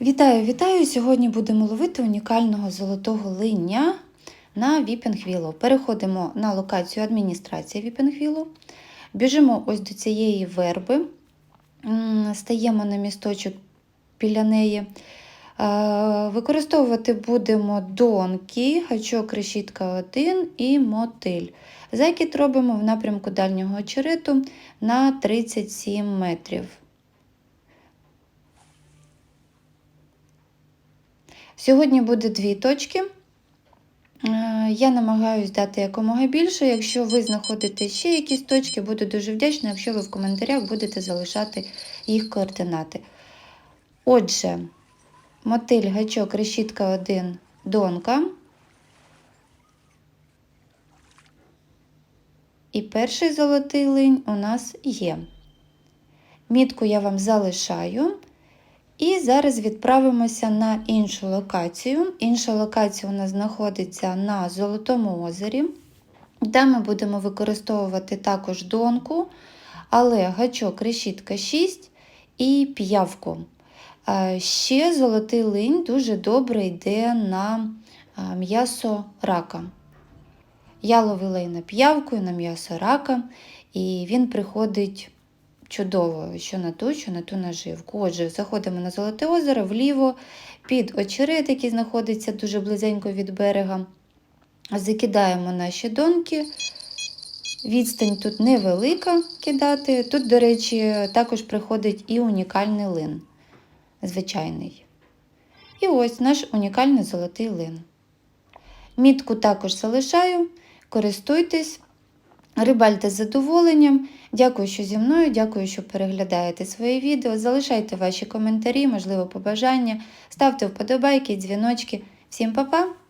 Вітаю, вітаю! Сьогодні будемо ловити унікального золотого линя на Віпінгвілу. Переходимо на локацію адміністрації Віпінгвілу. Біжимо ось до цієї верби, стаємо на місточок біля неї. Е, Використовувати будемо донки, гачок решітка 1 і мотиль. Закид робимо в напрямку дальнього очерету на 37 метрів. Сьогодні буде дві точки. Е, Я намагаюсь дати якомога більше. Якщо ви знаходите ще якісь точки, буду дуже вдячна, якщо ви в коментарях будете залишати їх координати. Отже, мотиль, гачок, решітка 1, донка. І перший золотий линь у нас є. Мітку я вам залишаю. І зараз відправимося на іншу локацію. Інша локація у нас знаходиться на Золотому озері, де ми будемо використовувати також донку, але гачок решітка 6 і п'явку. Е, Ще золотий линь дуже добре йде на е, м'ясо рака. Я ловила і на п'явку, і на м'ясо рака, і він приходить чудово, що на ту, що на ту наживку. Отже, заходимо на Золоте озеро вліво, під очерет, який знаходиться дуже близенько від берега. Закидаємо наші донки. Відстань тут невелика кидати. Тут, до речі, також приходить і унікальний лин. Звичайний. І ось наш унікальний золотий лин. Мітку також залишаю, користуйтесь. Рибальте з задоволенням. Дякую, що зі мною. Дякую, що переглядаєте свої відео. Залишайте ваші коментарі, можливо, побажання. Ставте вподобайки, дзвіночки. Всім па-па!